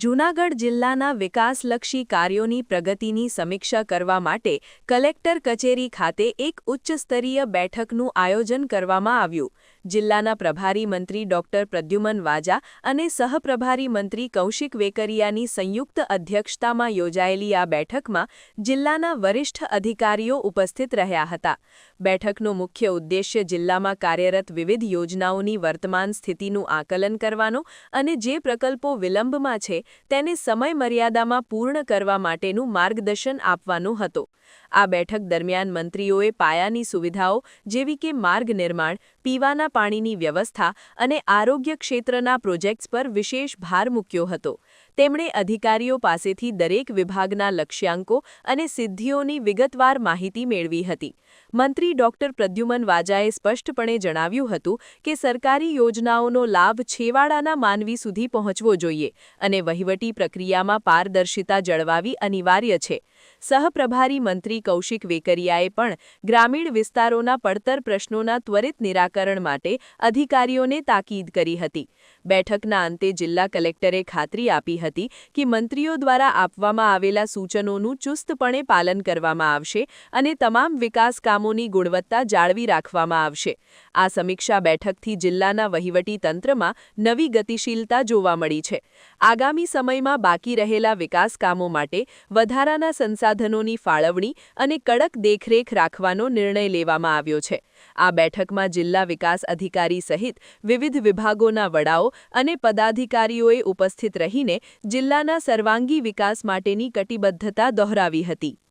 જૂનાગઢ જિલ્લાના વિકાસલક્ષી કાર્યોની પ્રગતિની સમીક્ષા કરવા માટે કલેક્ટર કચેરી ખાતે એક ઉચ્ચસ્તરીય બેઠકનું આયોજન કરવામાં આવ્યું. જિલ્લાના પ્રભારી મંત્રી ડોક્ટર પ્રદ્યુમન વાજા અને સહપ્રભારી મંત્રી કૌશિક વેકરિયાની સંયુક્ત અધ્યક્ષતામાં યોજાયેલી આ બેઠકમાં જિલ્લાના વરિષ્ઠ અધિકારીઓ ઉપસ્થિત રહ્યા હતા. બેઠકનો મુખ્ય ઉદ્દેશ્ય જિલ્લામાં કાર્યરત વિવિધ યોજનાઓની વર્તમાન સ્થિતિનું આકલન કરવાનો અને જે પ્રકલ્પો વિલંબમાં છે તેને સમય મર્યાદામાં પૂર્ણ કરવા માટેનું માર્ગદર્શન આપવાનું હતું. આ બેઠક દરમિયાન મંત્રીઓએ પાયાની સુવિધાઓ જેવી કે માર્ગ નિર્માણ, પીવાના પાણીની વ્યવસ્થા અને આરોગ્ય ક્ષેત્રના પ્રોજેક્ટ્સ પર વિશેષ ભાર મૂક્યો હતો. તેમણે અધિકારીઓ પાસેથી દરેક વિભાગના લક્ષ્યાંકો અને સિદ્ધિઓની વિગતવાર માહિતી મેળવી હતી. મંત્રી ડોક્ટર પ્રદ્યુમન વાજાએ સ્પષ્ટપણે જણાવ્યું હતું કે સરકારી યોજનાઓનો લાભ છેવાડાના માનવી સુધી પહોંચવો જોઈએ અને વહીવટી પ્રક્રિયામાં પારદર્શિતા જળવાવી અનિવાર્ય છે. સહપ્રભારી મંત્રી કૌશિક વેકરિયાએ પણ ગ્રામીણ વિસ્તારોના પડતર પ્રશ્નોના ત્વરિત નિરાકરણ માટે અધિકારીઓને તાકીદ કરી હતી. બેઠકના અંતે જિલ્લા કલેક્ટરે ખાતરી આપી હતી કે મંત્રીઓ દ્વારા આપવામાં આવેલા સૂચનોનું ચુસ્તપણે પાલન કરવામાં આવશે અને તમામ વિકાસ કામોની ગુણવત્તા જાળવી રાખવામાં આવશે. આ સમીક્ષા બેઠકથી જિલ્લાના વહીવટી તંત્રમાં નવી ગતિશીલતા જોવા મળી છે. આગામી સમયમાં બાકી રહેલા વિકાસ કામો માટે વધારાના સંસાધનોની ફાળવણી અને કડક દેખરેખ રાખવાનો નિર્ણય લેવામાં આવ્યો છે. આ બેઠકમાં જિલ્લા વિકાસ અધિકારી સહિત વિવિધ વિભાગોના વડાઓ અને પદાધિકારીઓએ ઉપસ્થિત રહીને જિલ્લાના સર્વાંગી વિકાસ માટેની કટિબદ્ધતા દોહરાવી હતી.